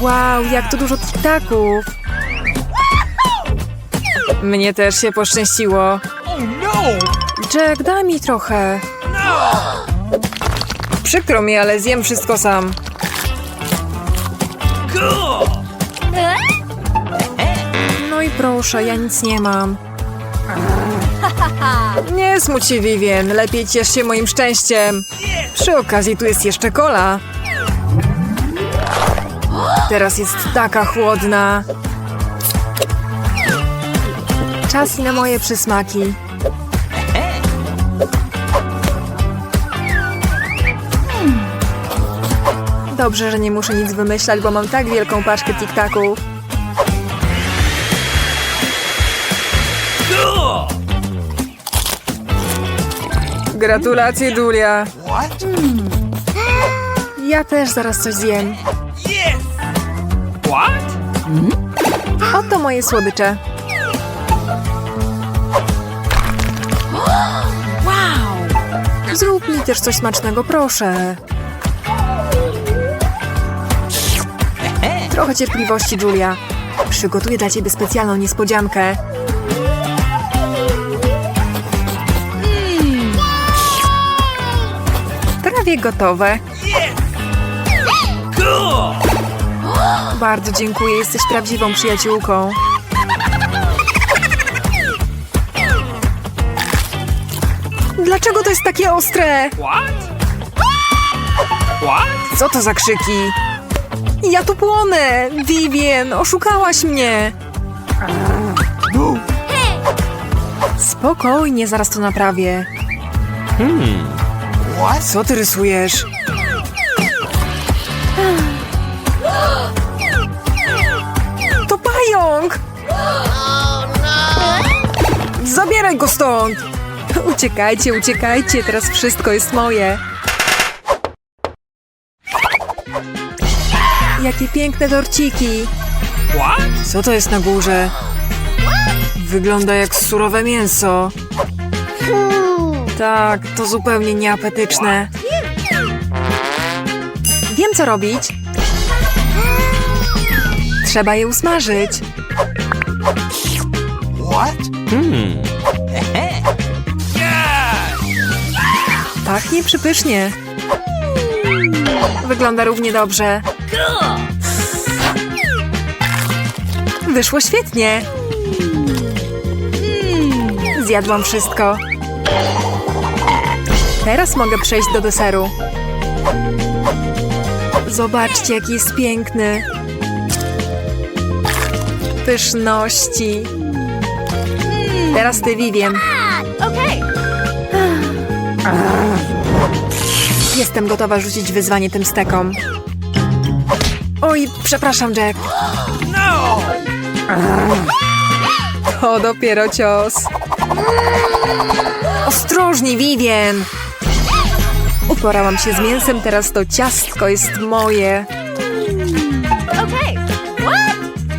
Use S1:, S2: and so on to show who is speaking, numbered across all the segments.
S1: Wow, jak to dużo tiktaków. Mnie też się poszczęściło. Jack, daj mi trochę. Przykro mi, ale zjem wszystko sam. No i proszę, ja nic nie mam. Nie smuć się, Vivien. Lepiej ciesz się moim szczęściem. Przy okazji tu jest jeszcze kola. Teraz jest taka chłodna. Czas na moje przysmaki. Dobrze, że nie muszę nic wymyślać, bo mam tak wielką paczkę tiktaków. Gratulacje, Julia.
S2: What?
S1: Ja też zaraz coś zjem.
S2: What?
S1: Oto moje słodycze. Wow! Zrób mi też coś smacznego, proszę. Trochę cierpliwości, Julia. Przygotuję dla ciebie specjalną niespodziankę. Prawie gotowe.
S2: Cool!
S1: Bardzo dziękuję, jesteś prawdziwą przyjaciółką. Dlaczego to jest takie ostre?
S2: What? What?
S1: Co to za krzyki? Ja tu płonę! Vivien, oszukałaś mnie! Spokojnie, zaraz to naprawię.
S2: What?
S1: Co ty rysujesz? Zabieraj go stąd! Uciekajcie, uciekajcie, teraz wszystko jest moje. Jakie piękne torciki! Co to jest na górze? Wygląda jak surowe mięso. Tak, to zupełnie nieapetyczne. Wiem, co robić. Trzeba je usmażyć.
S2: What? Hmm.
S1: Pachnie przypysznie. Wygląda równie dobrze. Wyszło świetnie. Zjadłam wszystko. Teraz mogę przejść do deseru. Zobaczcie, jaki jest piękny. Pyszności. Teraz ty, Vivien. Jestem gotowa rzucić wyzwanie tym stekom. Oj, przepraszam, Jack.
S2: No!
S1: To dopiero cios. Ostrożnie, Vivien! Uporałam się z mięsem, teraz to ciastko jest moje.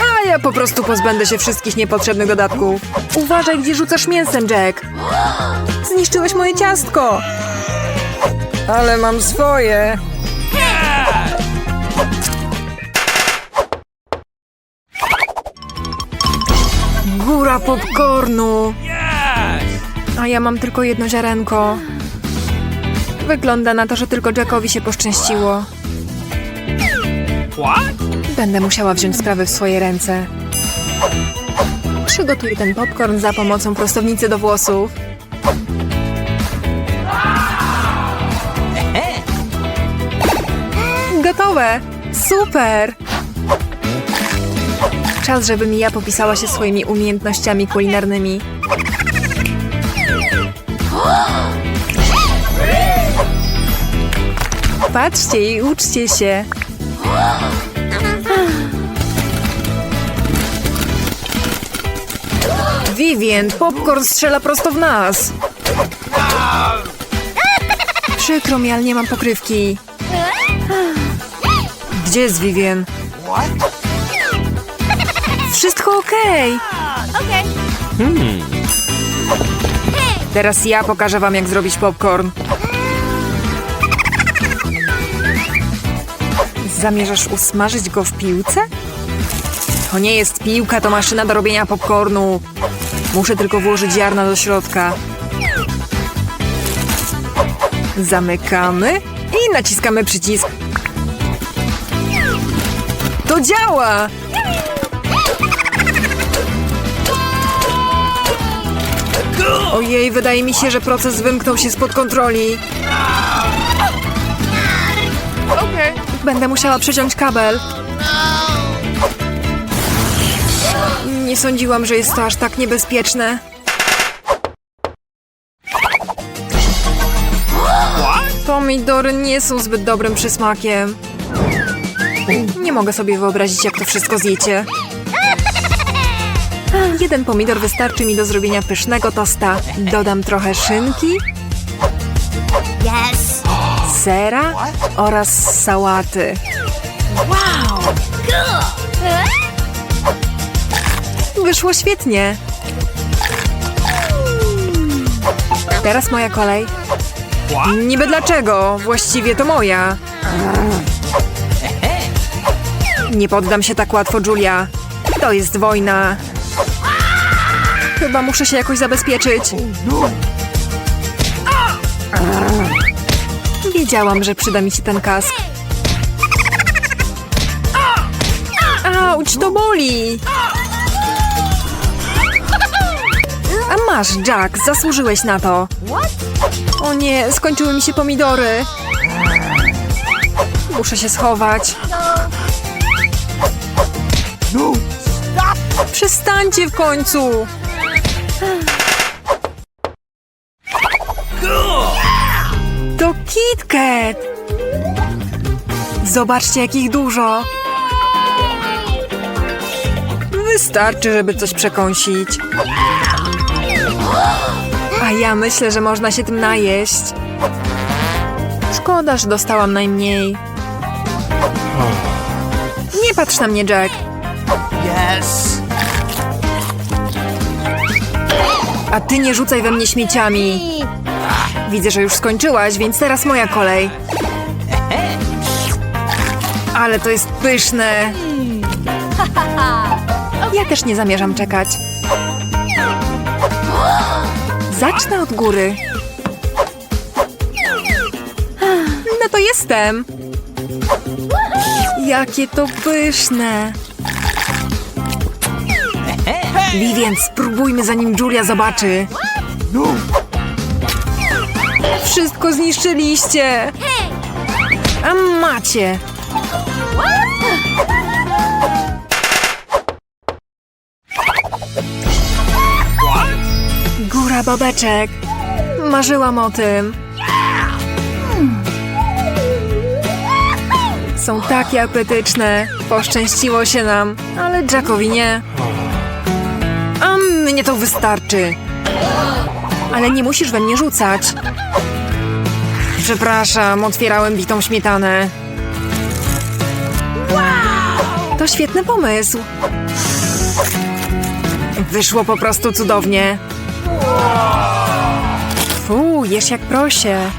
S1: A ja po prostu pozbędę się wszystkich niepotrzebnych dodatków. Uważaj, gdzie rzucasz mięsem, Jack. Zniszczyłeś moje ciastko. Ale mam swoje. Góra popcornu. A ja mam tylko jedno ziarenko. Wygląda na to, że tylko Jackowi się poszczęściło. Będę musiała wziąć sprawy w swoje ręce. Przygotuję ten popcorn za pomocą prostownicy do włosów. Gotowe! Super! Czas, żebym ja popisała się swoimi umiejętnościami kulinarnymi. Patrzcie i uczcie się. Vivien, popcorn strzela prosto w nas. Przykro mi, ale nie mam pokrywki. Gdzie jest Vivien? Wszystko okej. Teraz ja pokażę wam, jak zrobić popcorn. Zamierzasz usmażyć go w piłce? To nie jest piłka, to maszyna do robienia popcornu. Muszę tylko włożyć ziarna do środka. Zamykamy i naciskamy przycisk. To działa! Ojej, wydaje mi się, że proces wymknął się spod kontroli. Będę musiała przeciąć kabel. Nie sądziłam, że jest to aż tak niebezpieczne. Pomidory nie są zbyt dobrym przysmakiem. Nie mogę sobie wyobrazić, jak to wszystko zjecie. Jeden pomidor wystarczy mi do zrobienia pysznego tosta. Dodam trochę szynki, sera oraz sałaty. Wyszło świetnie. Teraz moja kolej. Niby dlaczego? Właściwie to moja. Nie poddam się tak łatwo, Julia. To jest wojna. Chyba muszę się jakoś zabezpieczyć. Wiedziałam, że przyda mi się ten kask. Auć, to boli! Masz, Jack, zasłużyłeś na to. O nie, skończyły mi się pomidory. Muszę się schować. Przestańcie w końcu! To KitKat! Zobaczcie, jakich dużo! Wystarczy, żeby coś przekąsić. A ja myślę, że można się tym najeść. Szkoda, że dostałam najmniej. Nie patrz na mnie, Jack.
S2: Yes.
S1: A ty nie rzucaj we mnie śmieciami. Widzę, że już skończyłaś, więc teraz moja kolej. Ale to jest pyszne. Ja też nie zamierzam czekać. Zacznę od góry. No to jestem. Jakie to pyszne. Vivien, spróbujmy zanim Julia zobaczy. Wszystko zniszczyliście. A macie. Góra babeczek. Marzyłam o tym. Są takie apetyczne. Poszczęściło się nam, ale Jackowi nie. A mnie to wystarczy. Ale nie musisz we mnie rzucać. Przepraszam, otwierałem bitą śmietanę. To świetny pomysł. Wyszło po prostu cudownie. Fu, jesz jak prosie.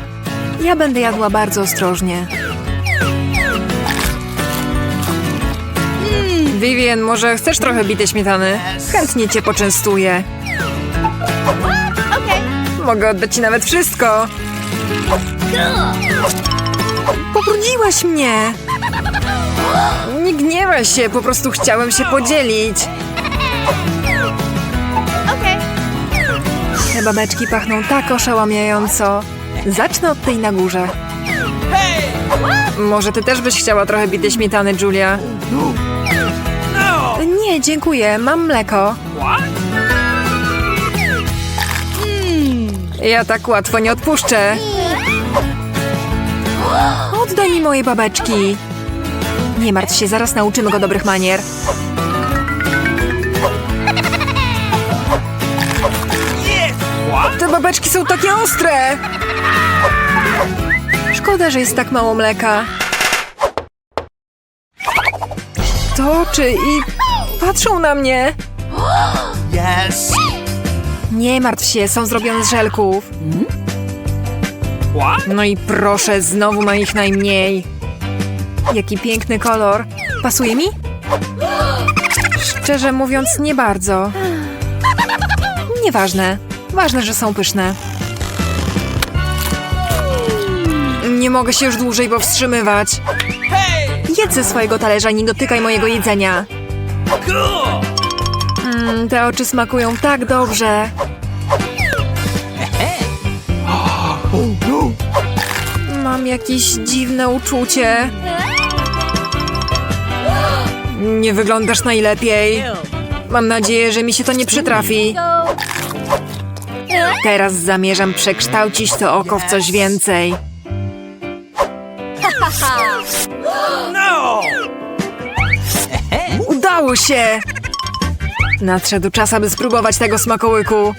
S1: Ja będę jadła bardzo ostrożnie. Vivien, może chcesz trochę bitej śmietany? Chętnie cię poczęstuję. Mogę oddać ci nawet wszystko. Pobrudziłaś mnie. Nie gniewaj się, po prostu chciałem się podzielić. Te babeczki pachną tak oszałamiająco. Zacznę od tej na górze. Może ty też byś chciała trochę bitej śmietany, Julia? Nie, dziękuję, mam mleko.
S2: What?
S1: Ja tak łatwo nie odpuszczę. Oddaj mi moje babeczki. Nie martw się, zaraz nauczymy go dobrych manier. Babeczki są takie ostre! Szkoda, że jest tak mało mleka. Toczy i patrzą na mnie.
S2: Yes.
S1: Nie martw się, są zrobione z żelków. No i proszę, znowu ma ich najmniej. Jaki piękny kolor. Pasuje mi? Szczerze mówiąc, nie bardzo. Nieważne. Ważne, że są pyszne. Nie mogę się już dłużej powstrzymywać. Jedz ze swojego talerza nie dotykaj mojego jedzenia. Mm, te oczy smakują tak dobrze. Mam jakieś dziwne uczucie. Nie wyglądasz najlepiej. Mam nadzieję, że mi się to nie przytrafi. Teraz zamierzam przekształcić to oko w coś więcej.
S2: No.
S1: Udało się! Nadszedł czas, aby spróbować tego smakołyku.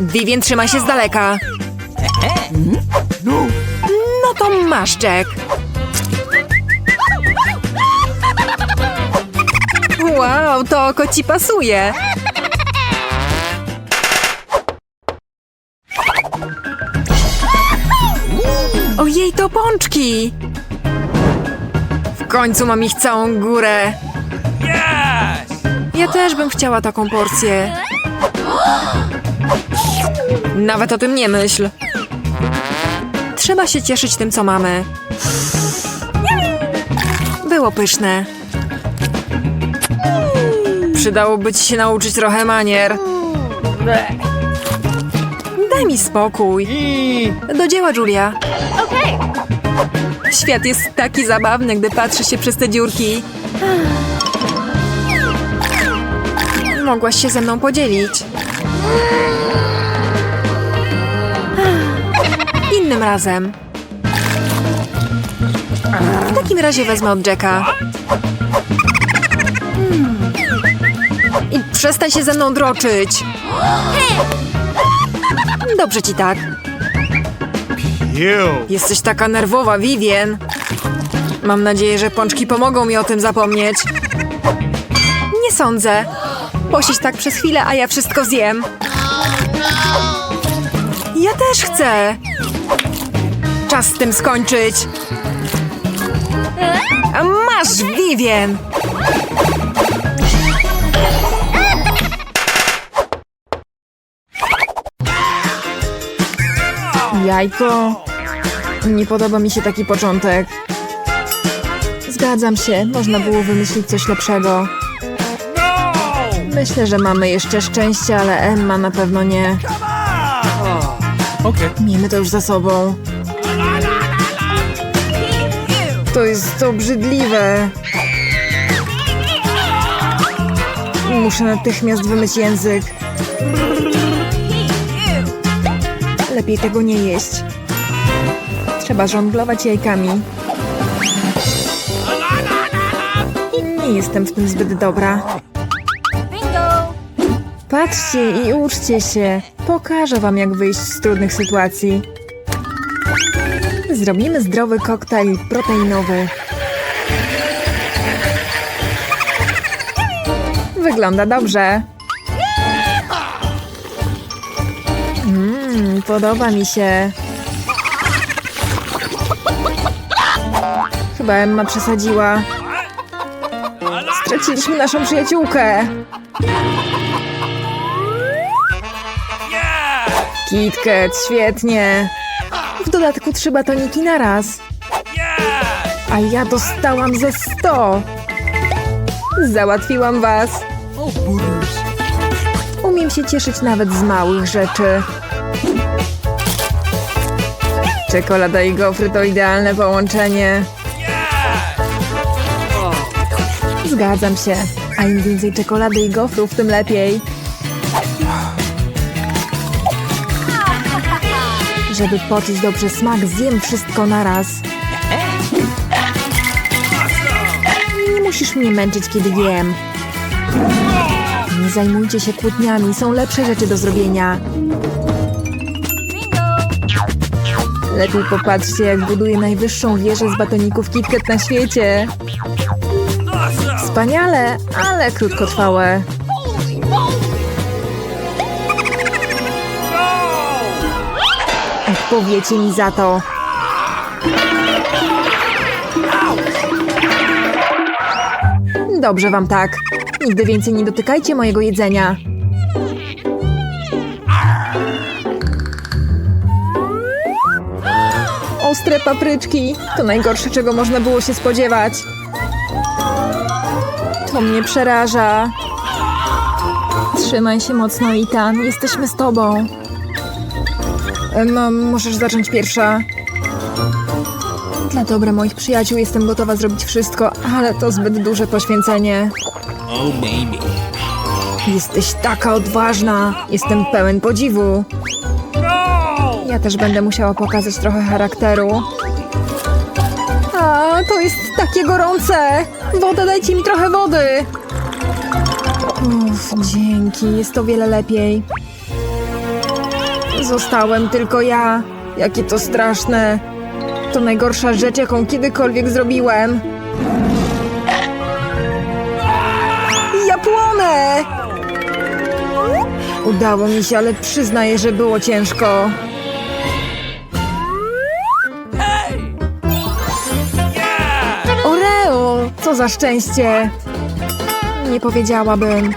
S1: Vivien, trzymaj się z daleka. No to masz, Jack. Wow, to oko ci pasuje. Ojej, to pączki! W końcu mam ich całą górę. Ja też bym chciała taką porcję. Nawet o tym nie myśl. Trzeba się cieszyć tym, co mamy. Było pyszne. Przydałoby ci się nauczyć trochę manier. Daj mi spokój. Do dzieła, Julia. Świat jest taki zabawny, gdy patrzy się przez te dziurki. Mogłaś się ze mną podzielić. Innym razem. W takim razie wezmę od Jacka. Hmm. I przestań się ze mną droczyć. Dobrze ci tak. Jesteś taka nerwowa, Vivien. Mam nadzieję, że pączki pomogą mi o tym zapomnieć. Nie sądzę. Posiedź tak przez chwilę, a ja wszystko zjem. Ja też chcę. Czas z tym skończyć. Masz, Vivien! Jajko. Nie podoba mi się taki początek. Zgadzam się, można było wymyślić coś lepszego. Myślę, że mamy jeszcze szczęście, ale Emma na pewno nie.
S2: Okay.
S1: Miejmy to już za sobą. To jest obrzydliwe. Muszę natychmiast wymyć język. Lepiej tego nie jeść. Trzeba żonglować jajkami. Nie jestem w tym zbyt dobra. Patrzcie i uczcie się. Pokażę wam, jak wyjść z trudnych sytuacji. Zrobimy zdrowy koktajl proteinowy. Wygląda dobrze. Mmm, podoba mi się. Chyba Emma przesadziła. Straciliśmy naszą przyjaciółkę. KitKat, świetnie. W dodatku trzy batoniki na raz. A ja dostałam ze sto. Załatwiłam was. Umiem się cieszyć nawet z małych rzeczy. Czekolada i gofry to idealne połączenie. Zgadzam się. A im więcej czekolady i gofrów, tym lepiej. Żeby poczuć dobrze smak, zjem wszystko naraz. Nie musisz mnie męczyć, kiedy jem. Nie zajmujcie się kłótniami, są lepsze rzeczy do zrobienia. Lepiej popatrzcie, jak buduje najwyższą wieżę z batoników KitKat na świecie. Wspaniale, ale krótkotrwałe. Odpowiecie mi za to. Dobrze wam tak. Nigdy więcej nie dotykajcie mojego jedzenia. Ostre papryczki. To najgorsze, czego można było się spodziewać. To mnie przeraża. Trzymaj się mocno, Itan. Jesteśmy z tobą. Emma, możesz zacząć pierwsza. Dla dobra moich przyjaciół jestem gotowa zrobić wszystko, ale to zbyt duże poświęcenie.
S2: Oh, maybe.
S1: Jesteś taka odważna. Jestem pełen podziwu. Ja też będę musiała pokazać trochę charakteru. A, to jest takie gorące! Woda, dajcie mi trochę wody! Uff, dzięki, jest to wiele lepiej. Zostałem tylko ja. Jakie to straszne. To najgorsza rzecz, jaką kiedykolwiek zrobiłem. Ja płonę! Udało mi się, ale przyznaję, że było ciężko. Co za szczęście! Nie powiedziałabym.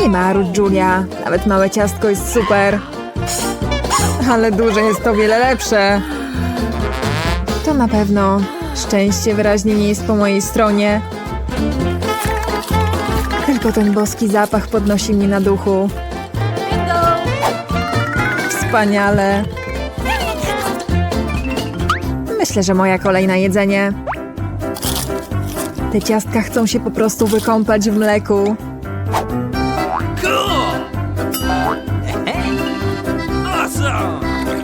S1: Nie marudź, Julia. Nawet małe ciastko jest super. Ale duże jest to wiele lepsze. To na pewno. Szczęście wyraźnie nie jest po mojej stronie. Tylko ten boski zapach podnosi mnie na duchu. Wspaniale. Myślę, że moja kolej na jedzenie. Te ciastka chcą się po prostu wykąpać w mleku.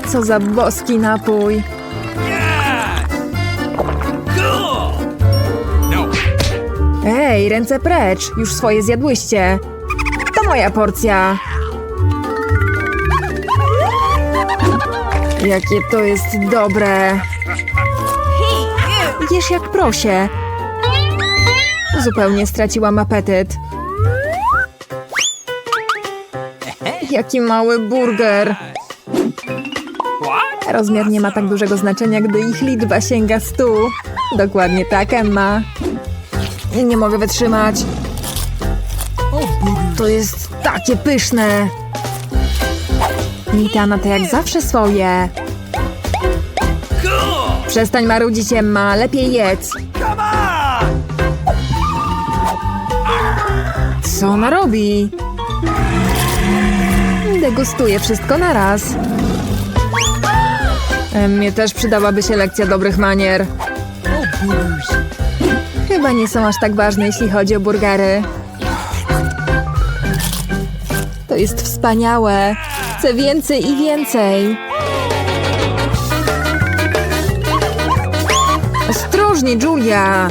S1: Co za boski napój. Ej, ręce precz! Już swoje zjadłyście. To moja porcja. Jakie to jest dobre. Jesz jak prosie. Zupełnie straciłam apetyt. Jaki mały burger. Rozmiar nie ma tak dużego znaczenia, gdy ich liczba sięga stu. Dokładnie tak, Emma. Nie mogę wytrzymać. To jest takie pyszne. Mitana to jak zawsze swoje. Przestań marudzić, Emma. Lepiej jedz. Co ona robi? Degustuje wszystko na raz. Mnie też przydałaby się lekcja dobrych manier. Chyba nie są aż tak ważne, jeśli chodzi o burgery. To jest wspaniałe. Chcę więcej i więcej. Ostrożnie, Julia!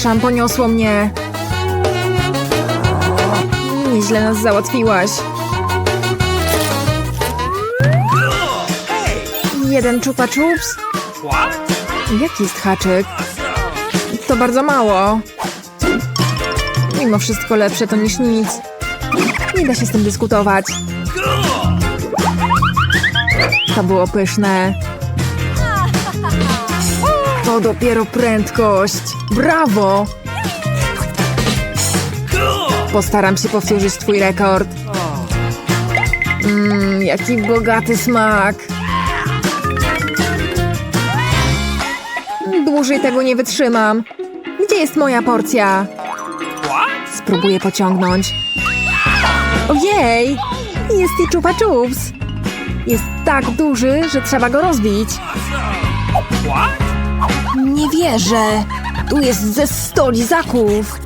S1: Przepraszam, poniosło mnie. Nieźle nas załatwiłaś. Jeden chupa chups?
S2: What?
S1: Jaki jest haczyk? To bardzo mało. Mimo wszystko lepsze to niż nic. Nie da się z tym dyskutować. To było pyszne. To dopiero prędkość. Brawo! Postaram się powtórzyć twój rekord. Mmm, jaki bogaty smak. Dłużej tego nie wytrzymam. Gdzie jest moja porcja? Spróbuję pociągnąć. Ojej! Jest i czupa chups. Jest tak duży, że trzeba go rozbić.
S2: What?
S1: Nie wierzę. Tu jest ze sto lizaków.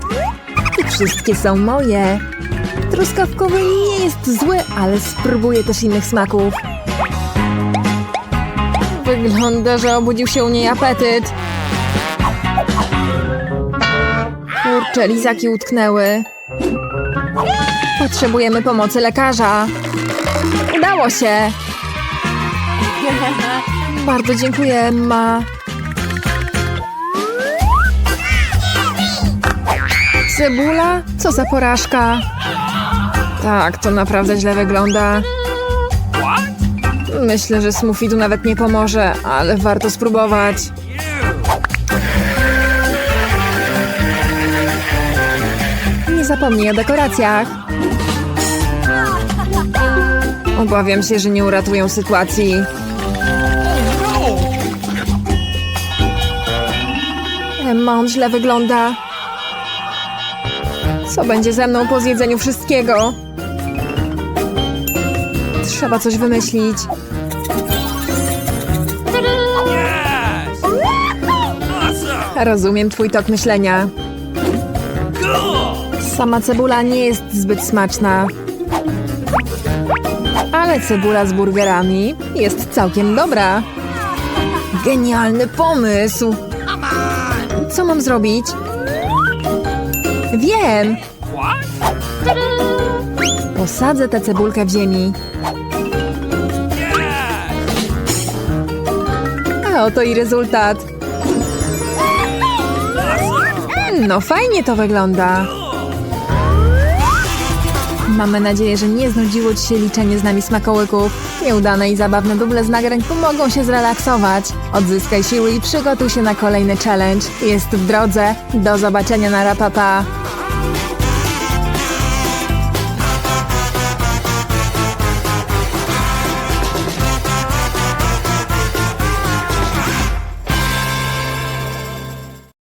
S1: I wszystkie są moje. Truskawkowy nie jest zły, ale spróbuję też innych smaków. Wygląda, że obudził się u niej apetyt. Kurczę, lizaki utknęły. Potrzebujemy pomocy lekarza. Udało się. Bardzo dziękuję, Emma. Cebula? Co za porażka. Tak, to naprawdę źle wygląda. Myślę, że smoothie tu nawet nie pomoże, ale warto spróbować. Nie zapomnij o dekoracjach. Obawiam się, że nie uratują sytuacji. Emma, on źle wygląda. Co będzie ze mną po zjedzeniu wszystkiego? Trzeba coś wymyślić. Rozumiem twój tok myślenia. Sama cebula nie jest zbyt smaczna. Ale cebula z burgerami jest całkiem dobra. Genialny pomysł! Co mam zrobić? Wiem! Posadzę tę cebulkę w ziemi. A oto i rezultat. No fajnie to wygląda. Mamy nadzieję, że nie znudziło Ci się liczenie z nami smakołyków. Nieudane i zabawne duble z nagrań pomogą się zrelaksować. Odzyskaj siły i przygotuj się na kolejny challenge. Jest w drodze. Do zobaczenia na rapapa.